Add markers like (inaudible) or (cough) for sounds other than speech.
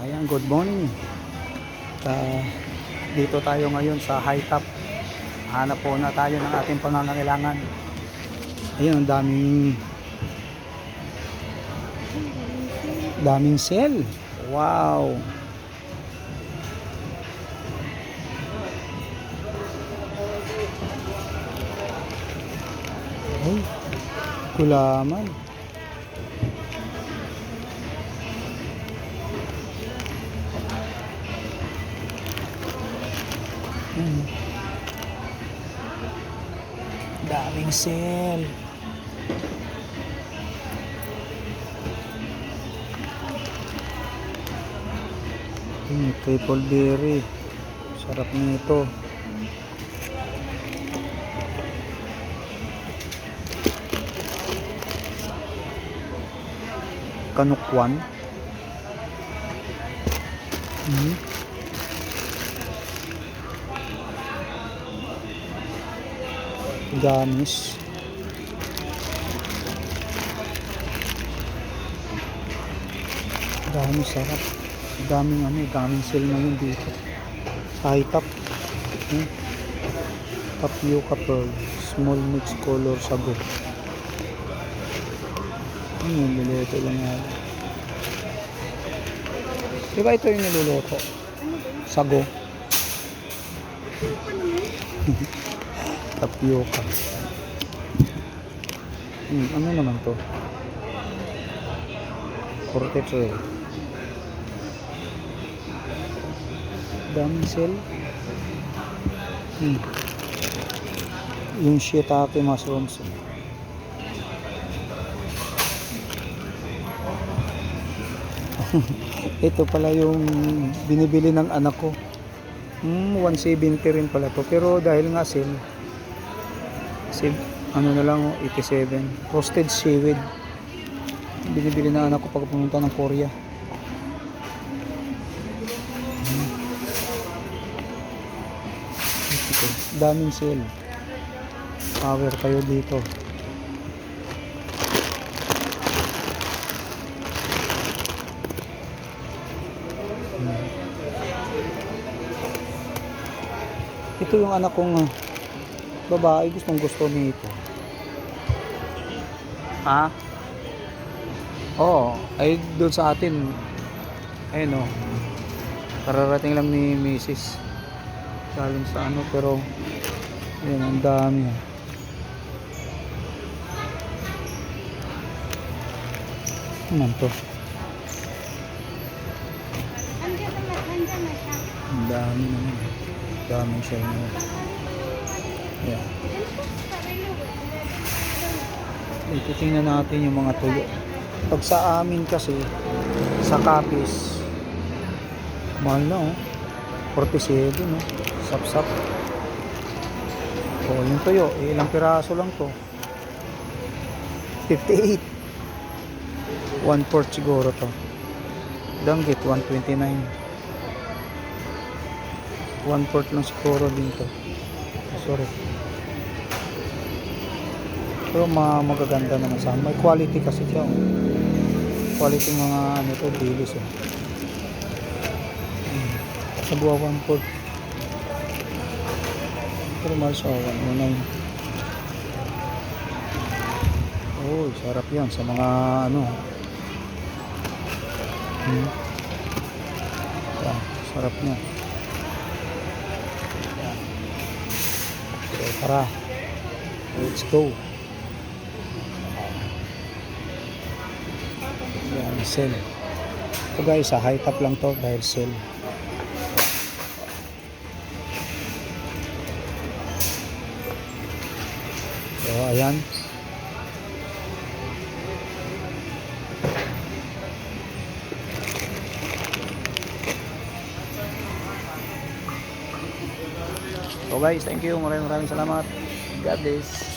Ayan, good morning. Ta dito tayo ngayon sa high top. Hanap po na tayo ng ating pangangailangan. Ayun, ang daming daming sale. Wow. Ay, gulaman. Hmm. Daming sale. Hmm, triple berry. Sarap nito. Kanukwan. Hmm. Gamis. Dami sarap. Daming ano, daming sale ngayon dito. Sa high top. Hmm. Tapioca pearl. Small mix color sago. Ano yung niluluto lang yan? Di ba ito yung niluluto? Sago. (laughs) Tapioca. Hmm, ano naman to? 43. Daming sale. Hmm. Yung shiitake mushrooms. (laughs) Ito pala yung binibili ng anak ko. Hmm, 170 rin pala to. Pero dahil nga sale, sale ano na lang, oh, 87. Roasted seaweed. Binibili ng anak ko pag pumunta ng Korea. Hmm. Ito, daming sale. Power kayo dito. Hmm. Ito yung anak kong ah, babae gustong gusto nito. Ha? Oo, ay doon sa atin. Ayun oh. Kararating lang ni Mrs. Galing sa ano pero yun ang dami. ah. Ano man to? Ang dami naman. Ang daming siya naman. Yeah. Ito tingnan natin yung mga tuyo. Pag sa amin kasi, sa kapis, mahal na oh. 47 no. Sap-sap. O yung tuyo, eh, ilang piraso lang to. 58. 1 fourth siguro to. Danggit, 129. 1 fourth lang siguro din to. Sorry. Pero mga magaganda naman sa May quality kasi siya. Oh. Quality mga ano to, dilis eh. Hmm. Sa buwa 1 fourth. Pero mahal sa 109. Oh, sarap yan sa mga ano. Hmm. Yan, sarap niya. So, tara. Let's go. Sale. Ito guys, sa high top lang to dahil sale. So, ayan. So guys, thank you. Maraming maraming salamat. God bless.